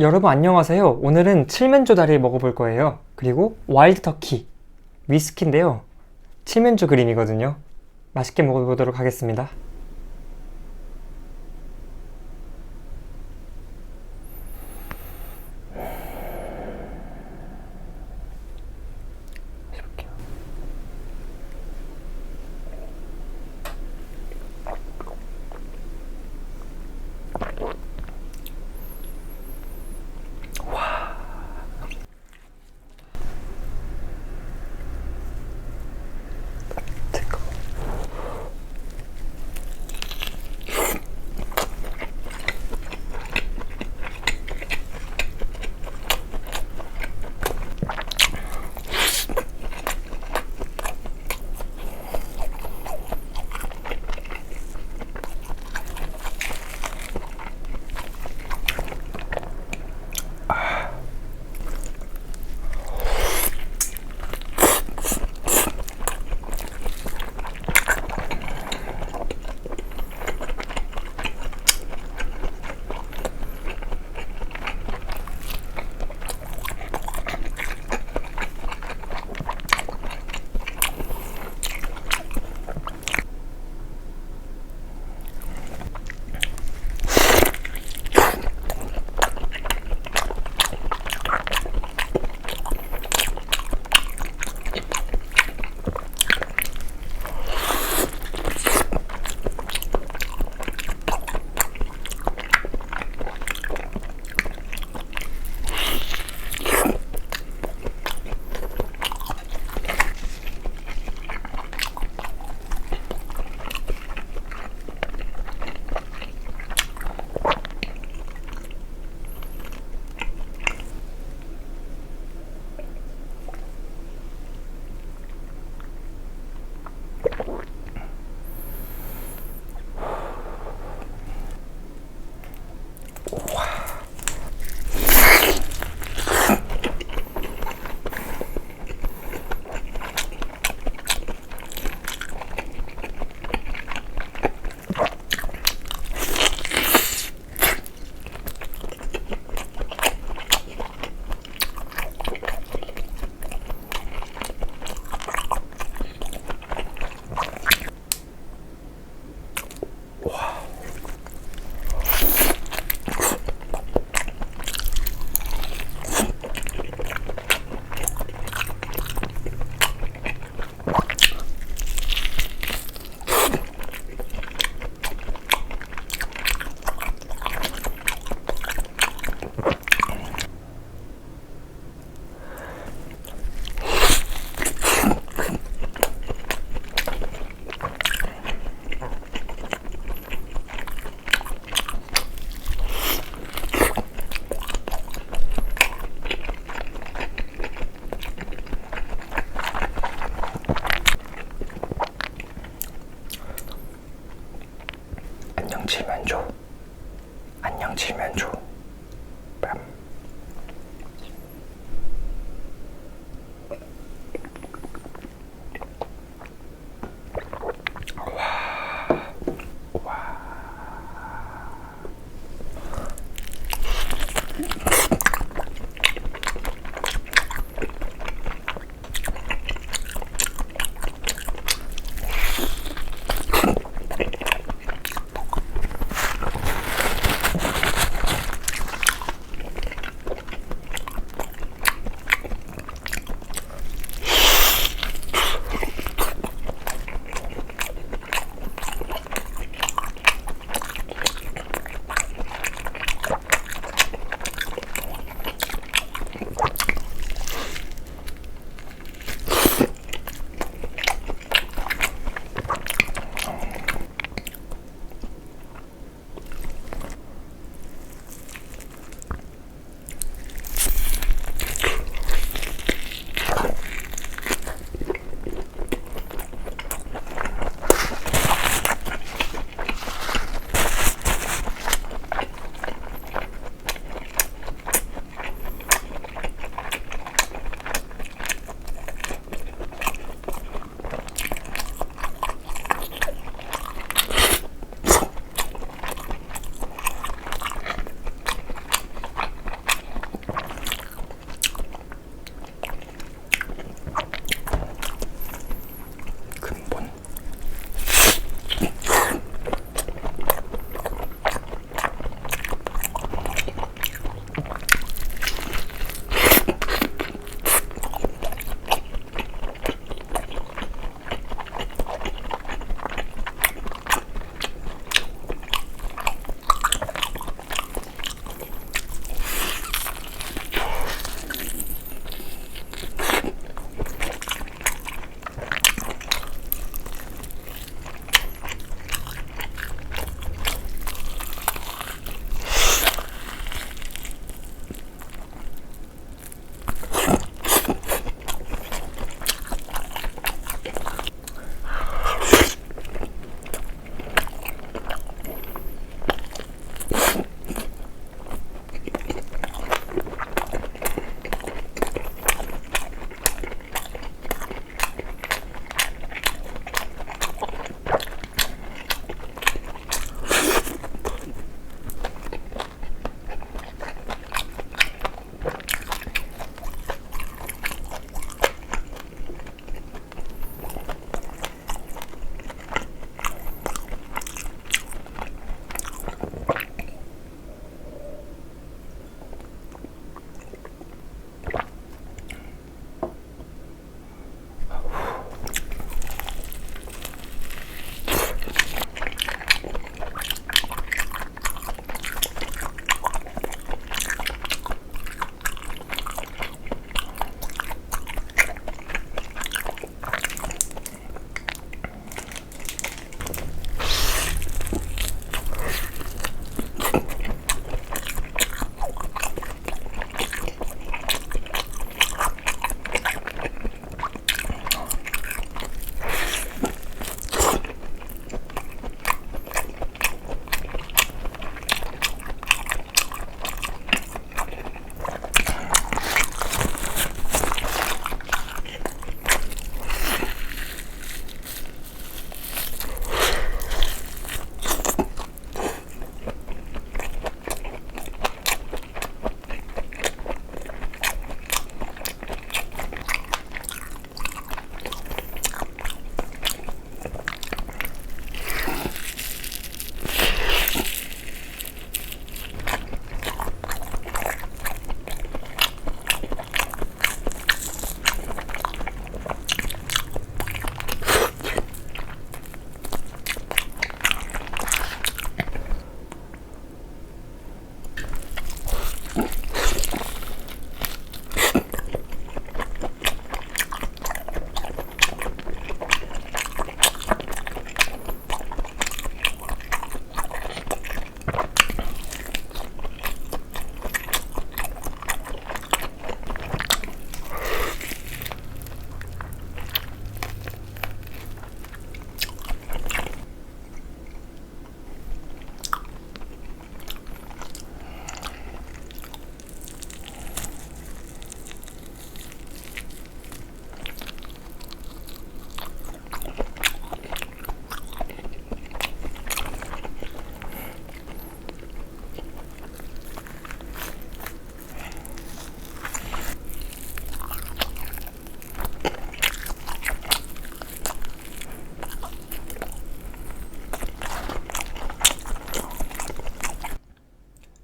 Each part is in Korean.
여러분 안녕하세요. 오늘은 칠면조 다리를 먹어볼 거예요. 그리고 와일드 터키, 위스키인데요. 칠면조 그림이거든요. 맛있게 먹어보도록 하겠습니다.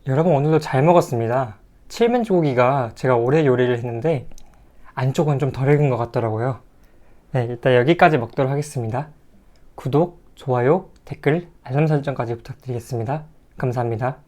여러분 오늘도 잘 먹었습니다. 칠면 조 고기가 제가 오래 요리를 했는데 안쪽은 좀 덜 익은 것 같더라고요. 네, 일단 여기까지 먹도록 하겠습니다. 구독, 좋아요, 댓글, 알람 설정까지 부탁드리겠습니다. 감사합니다.